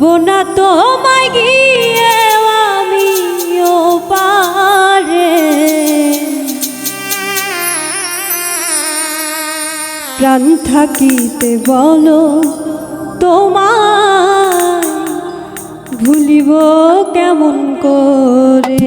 পারব না তোমায় গিয়ে আমিও পারে প্রাণ থাকিতে বলো তোমায় ভুলিব কেমন করে?